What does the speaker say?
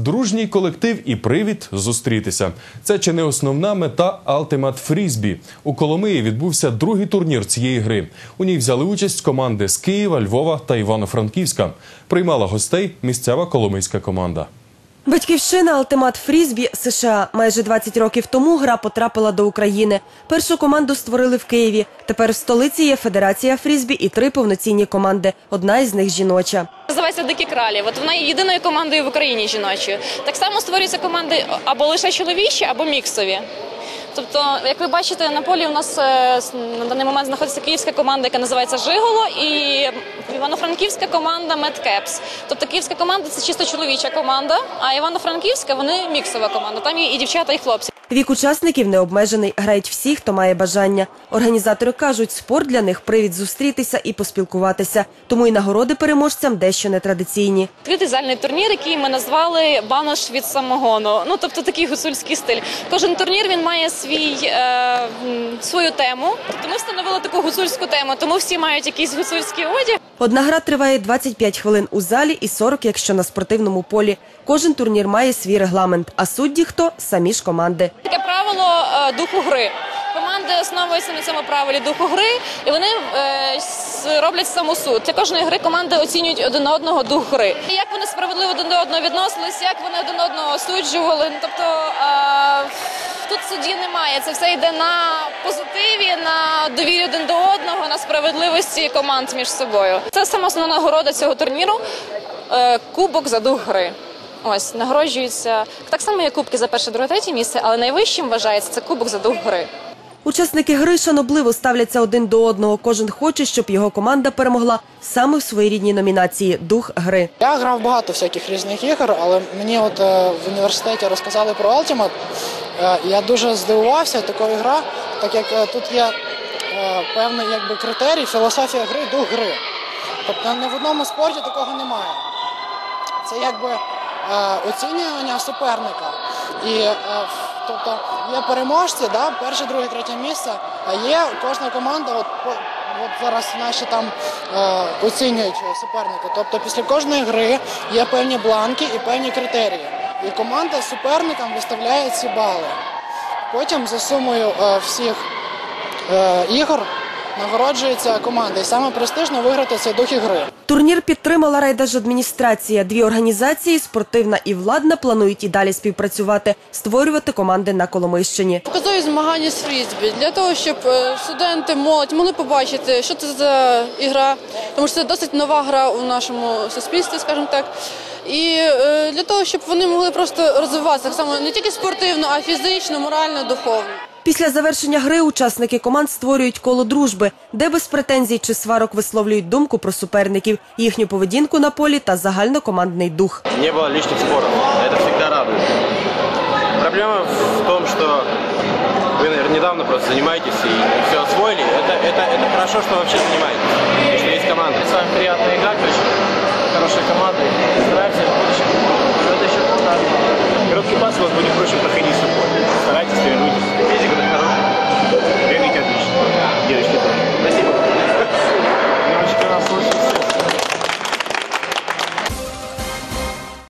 Дружній колектив і привід зустрітися. Це чи не основна мета Ultimate Фрізбі. У Коломиї відбувся другий турнір цієї гри. У ній взяли участь команди з Києва, Львова та Івано-Франківська. Приймала гостей місцева коломийська команда. Батьківщина Алтимат Фрізбі США. Майже 20 років тому гра потрапила до України. Першу команду створили в Києві. Тепер в столиці є Федерація Фрізбі і три повноцінні команди. Одна із них жіноча. Називається Дикі кралі. От вона є єдиною командою в Україні жіночою. Так само створюються команди або лише чоловічі, або міксові. Тобто, як ви бачите, на полі у нас е, на даний момент знаходиться київська команда, яка називається Жиголо, і івано-франківська команда Медкепс. Тобто київська команда це чисто чоловіча команда, а івано-франківська вони міксова команда. Там є і дівчата, і хлопці. Вік учасників не обмежений. Грають всі, хто має бажання. Організатори кажуть, спорт для них привід зустрітися і поспілкуватися. Тому і нагороди переможцям дещо нетрадиційні. Зальний турнір, який ми назвали банош від самогону. Ну тобто такий гуцульський стиль. Кожен турнір він має свій е, свою тему. Тобто ми встановили таку гуцульську тему, тому всі мають якийсь гуцульський одяг. Одна гра триває 25 хвилин у залі і 40, якщо на спортивному полі. Кожен турнір має свій регламент, а судді хто самі ж команди. Таке правило е, духу гри. Команди основуються на цьому правилі духу гри, і вони е, роблять самосуд. Для кожної гри команди оцінюють один одного дух гри. І Як вони справедливо один до одного відносились, як вони один одного осуджували. Ну, Тобто е, тут судді немає. Це все йде на позитиві, на довірі один до на справедливості команд між собою. Це сама основна нагорода цього турніру е, кубок за дух гри. Ось нагороджуються так само, як кубки за перше, друге, третє місце, але найвищим вважається це кубок за дух гри. Учасники гри шанобливо ставляться один до одного. Кожен хоче, щоб його команда перемогла саме в своїй рідній номінації Дух гри. Я грав багато всяких різних ігор, але мені от е, в університеті розказали про Ultimate. Е, я дуже здивувався такою гра, так як е, тут є певний якби, критерій, філософія гри, дух гри. Тобто ні в одному спорті такого немає. Це якби е, оцінювання суперника. І е, тобто є переможці, да, перше, друге, третє місце, а є кожна команда, от, от зараз наші там е, оцінюють суперника. Тобто після кожної гри є певні бланки і певні критерії. І команда суперникам виставляє ці бали. Потім за сумою е, всіх е, ігор нагороджується команда. І саме престижно виграти цей дух ігри. Турнір підтримала райдержадміністрація. Дві організації спортивна і владна планують і далі співпрацювати, створювати команди на Коломийщині. Показують змагання з фрізбі для того, щоб е, студенти, молодь могли побачити, що це за ігра, тому що це досить нова гра у нашому суспільстві, скажімо так. І е, для того, щоб вони могли просто розвиватися так само не тільки спортивно, а й фізично, морально, духовно. Після завершення гри учасники команд створюють коло дружби, де без претензій чи сварок висловлюють думку про суперників, їхню поведінку на полі та загальнокомандний дух. не было лишних споров. Это всегда радует. Проблема в том, что вы, наверное, недавно просто занимаетесь и все освоили. Это, это, это хорошо, что вообще занимаетесь, и что есть команда. С вами приятно играть, очень хорошая команда. Стараемся